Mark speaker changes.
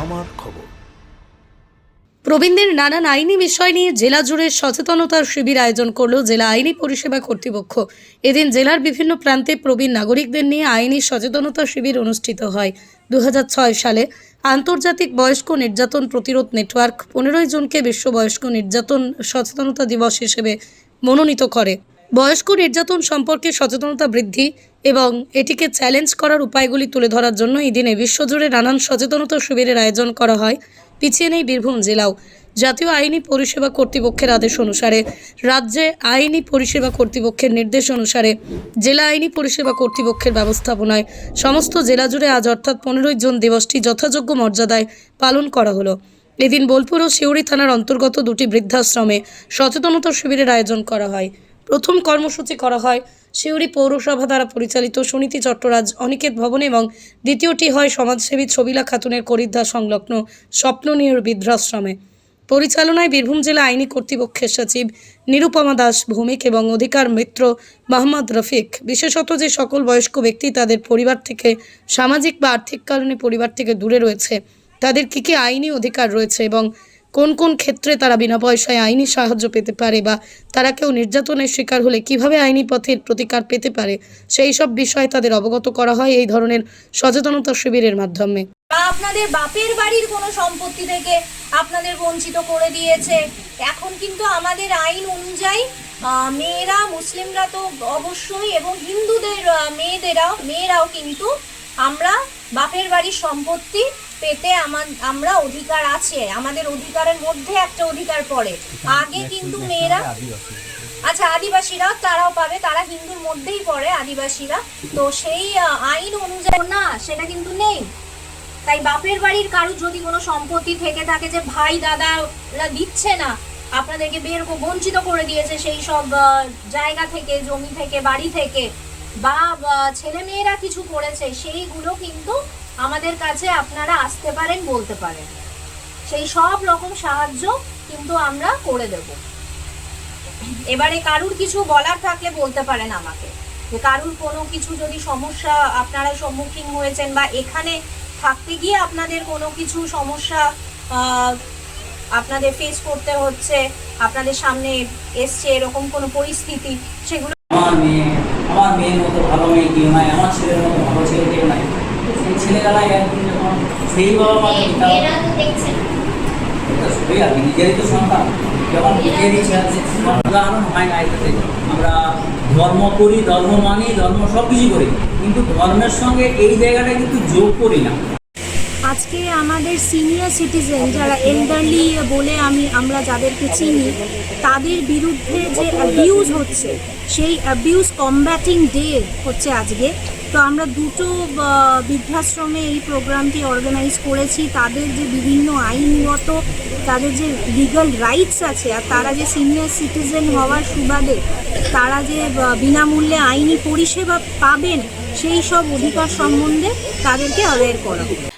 Speaker 1: আমার খবর।
Speaker 2: প্রবীণদের নানান আইনি বিষয় নিয়ে জেলা জুড়ে সচেতনতার শিবির আয়োজন করল জেলা আইনি পরিষেবা কর্তৃপক্ষ। এদিন জেলার বিভিন্ন প্রান্তে প্রবীণ নাগরিকদের নিয়ে আইনি সচেতনতা শিবির অনুষ্ঠিত হয়। দু হাজার ছয় সালে আন্তর্জাতিক বয়স্ক নির্যাতন প্রতিরোধ নেটওয়ার্ক পনেরোই জুনকে বিশ্ব বয়স্ক নির্যাতন সচেতনতা দিবস হিসেবে মনোনীত করে। বয়স্ক নির্যাতন সম্পর্কে সচেতনতা বৃদ্ধি এবং এটিকে চ্যালেঞ্জ করার উপায়গুলি তুলে ধরার জন্য এই দিনে বিশ্বজুড়ে নানান সচেতনতা শিবিরের আয়োজন করা হয়। পিছিয়ে নেই বীরভূম জেলাও। জাতীয় আইনি পরিষেবা কর্তৃপক্ষের আদেশ অনুসারে রাজ্যে আইনি পরিষেবা কর্তৃপক্ষের নির্দেশ অনুসারে জেলা আইনি পরিষেবা কর্তৃপক্ষের ব্যবস্থাপনায় সমস্ত জেলা জুড়ে আজ অর্থাৎ পনেরোই জুন দিবসটি যথাযোগ্য মর্যাদায় পালন করা হলো। এদিন বোলপুর ও সিউড়ি থানার অন্তর্গত দুটি বৃদ্ধাশ্রমে সচেতনতা শিবিরের আয়োজন করা হয়। প্রথম কর্মসূচি করা হয় সিউড়ি পৌরসভা দ্বারা পরিচালিত সুনীতি চট্টরাজ অনিকেত ভবনে এবং দ্বিতীয়টি হয় সমাজসেবী ছবিলা খাতুনের করিদ্ধা সংলগ্ন স্বপ্ননীয় বৃদ্ধাশ্রমে। পরিচালনায় বীরভূম জেলা আইনি কর্তৃপক্ষের সচিব নিরুপমা দাস ভৌমিক এবং অধিকার মিত্র মোহাম্মদ রফিক। বিশেষত যে সকল বয়স্ক ব্যক্তি তাদের পরিবার থেকে সামাজিক বা আর্থিক কারণে পরিবার থেকে দূরে রয়েছে, তাদের কী কী আইনি অধিকার রয়েছে এবং কোন কোন ক্ষেত্রে তারা বিনা পয়সায় আইনি সাহায্য পেতে পারে বা তারা কেউ নির্যাতনের শিকার হলে কীভাবে আইনি পথের প্রতিকার পেতে পারে, সেই সব বিষয়ে তাদের অবগত করা হয় এই ধরনের সচেতনতা শিবিরের মাধ্যমে।
Speaker 3: আপনাদের বাপের বাড়ির কোনো সম্পত্তি থেকে আপনাদের বঞ্চিত করে দিয়েছে। এখন কিন্তু আমাদের আইন অনুযায়ী মেয়েরা, মুসলিমরা তো অবশ্যই এবং হিন্দুদের মেয়েদেরাও, মেয়েরাও কিন্তু আমরা বাড়ির সম্পত্তি পেতে আমার, আমরা অধিকার আছে। আমাদের অধিকারের মধ্যে একটা অধিকার পড়ে। আগে কিন্তু মেয়েরা আচ্ছা আদিবাসীরা তারাও পাবে, তারা হিন্দুর মধ্যেই পড়ে আদিবাসীরা। তো সেই আইন অনুযায়ী না, সেটা কিন্তু নেই। তাই বাপের বাড়ির কারুর যদি কোনো সম্পত্তি থেকে থাকে যে ভাই দাদারা দিচ্ছে না, আপনাদেরকে বের বঞ্চিত করে দিয়েছে সেই সব জায়গা থেকে, জমি থেকে, বাড়ি থেকে, বা ছেলে মেয়েরা কিছু করেছে, সেইগুলো কিন্তু আমাদের কাছে আপনারা আসতে পারেন, বলতে পারেন। সেই সব রকম সাহায্য কিন্তু আমরা করে দেব। এবারে কারুর কিছু বলার থাকলে বলতে পারেন আমাকে। যে কারুর কোনো কিছু যদি সমস্যা আপনারা সম্মুখীন হয়েছেন বা এখানে থাকতে গিয়ে আপনাদের কোনো কিছু সমস্যা আপনাদের ফেস করতে হচ্ছে, আপনাদের সামনে এসছে এরকম কোনো পরিস্থিতি, সেগুলো
Speaker 4: আমার মেয়ে, আমার মেয়ের মতো ভালো মেয়ে কেউ নাই, আমার ছেলের মতো ভালো ছেলে ছেলেবেলায় একদিন যখন সেই বাবা পিতা সবই আর নিজেরই তো সন্তান। যখন নিজেরই উদাহরণ হয় না এটাতে। আমরা ধর্ম করি ধর্ম মানি ধর্ম সব কিছু করি। কিন্তু ধর্মের সঙ্গে এই জায়গাটা কিন্তু যোগ করি না।
Speaker 5: আজকে আমাদের সিনিয়র সিটিজেন যারা এল্ডারলি বলে আমি, আমরা যাদেরকে চিনি, তাদের বিরুদ্ধে যে অ্যাবিউজ হচ্ছে, সেই অ্যাবিউজ কমব্যাটিং ডে হচ্ছে আজকে। তো আমরা দুটো বৃদ্ধাশ্রমে এই প্রোগ্রামটি অর্গানাইজ করেছি। তাদের যে বিভিন্ন আইনগত, তাদের যে লিগাল রাইটস আছে, আর তারা যে সিনিয়র সিটিজেন হওয়ার সুবাদে তারা যে বিনামূল্যে আইনি পরিষেবা পাবেন, সেই সব অধিকার সম্বন্ধে তাদেরকে অ্যাওয়্যার করা।